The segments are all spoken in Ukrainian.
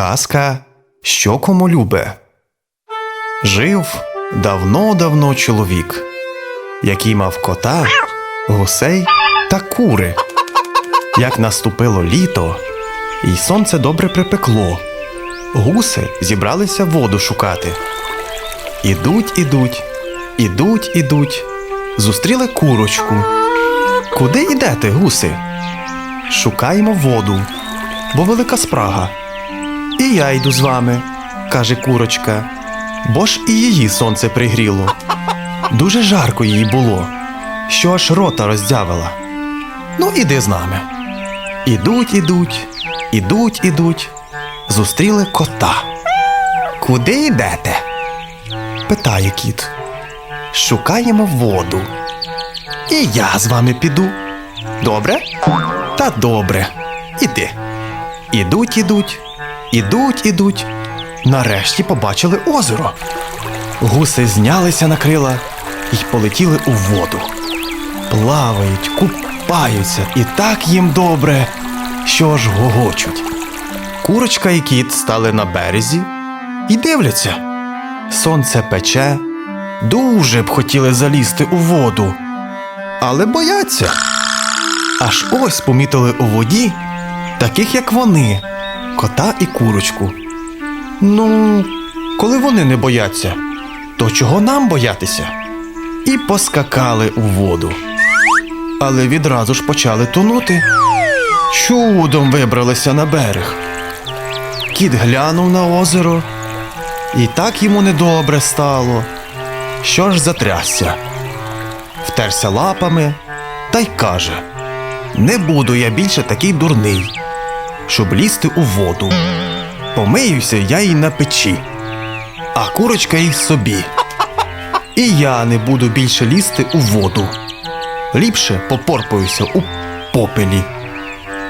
Казка Що кому любе. Жив давно-давно чоловік, який мав кота, гусей та кури. Як наступило літо, і сонце добре припекло, гуси зібралися воду шукати. Ідуть, ідуть, ідуть, ідуть, зустріли курочку. Куди йдете, гуси? Шукаємо воду, бо велика спрага. І я йду з вами, каже курочка, бо ж і її сонце пригріло. Дуже жарко їй було, що аж рота роздявила. Ну, іди з нами. Ідуть, ідуть, ідуть, ідуть, зустріли кота. Куди йдете? питає кіт. Шукаємо воду. І я з вами піду. Добре? Та добре. Іди. Ідуть, ідуть, ідуть, ідуть. Нарешті побачили озеро. Гуси знялися на крила і полетіли у воду. Плавають, купаються, і так їм добре, що ж гогочуть. Курочка і кіт стали на березі і дивляться. Сонце пече, дуже б хотіли залізти у воду, але бояться. Аж ось помітили у воді таких, як вони, кота і курочку. Ну, коли вони не бояться, то чого нам боятися? І поскакали у воду. Але відразу ж почали тонути. Чудом вибралися на берег. Кіт глянув на озеро, і так йому недобре стало. Що ж затрясся? Втерся лапами та й каже: Не буду я більше такий дурний, щоб лізти у воду. Помиюся я й на печі, а курочка й собі. І я не буду більше лізти у воду. Ліпше попорпаюся у попелі.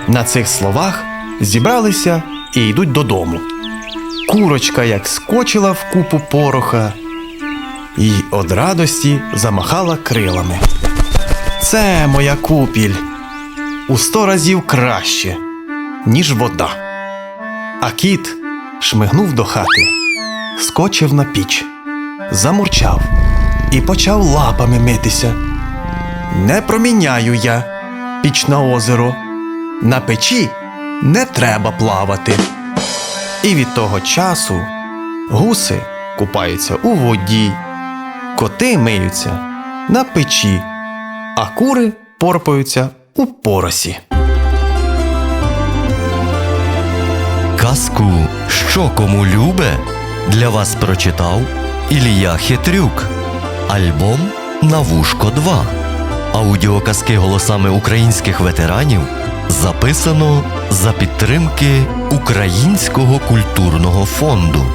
На цих словах зібралися і йдуть додому. Курочка як скочила в купу пороха і од радості замахала крилами. Це моя купіль у сто разів краще, ніж вода. А кіт шмигнув до хати, скочив на піч, замурчав і почав лапами митися. Не проміняю я піч на озеро. На печі не треба плавати. І від того часу гуси купаються у воді, коти миються на печі, а кури порпаються у поросі. Казку Що кому любе для вас прочитав Ілія Хитрюк. Альбом Навушко 2. Аудіоказки голосами українських ветеранів записано за підтримки Українського культурного фонду.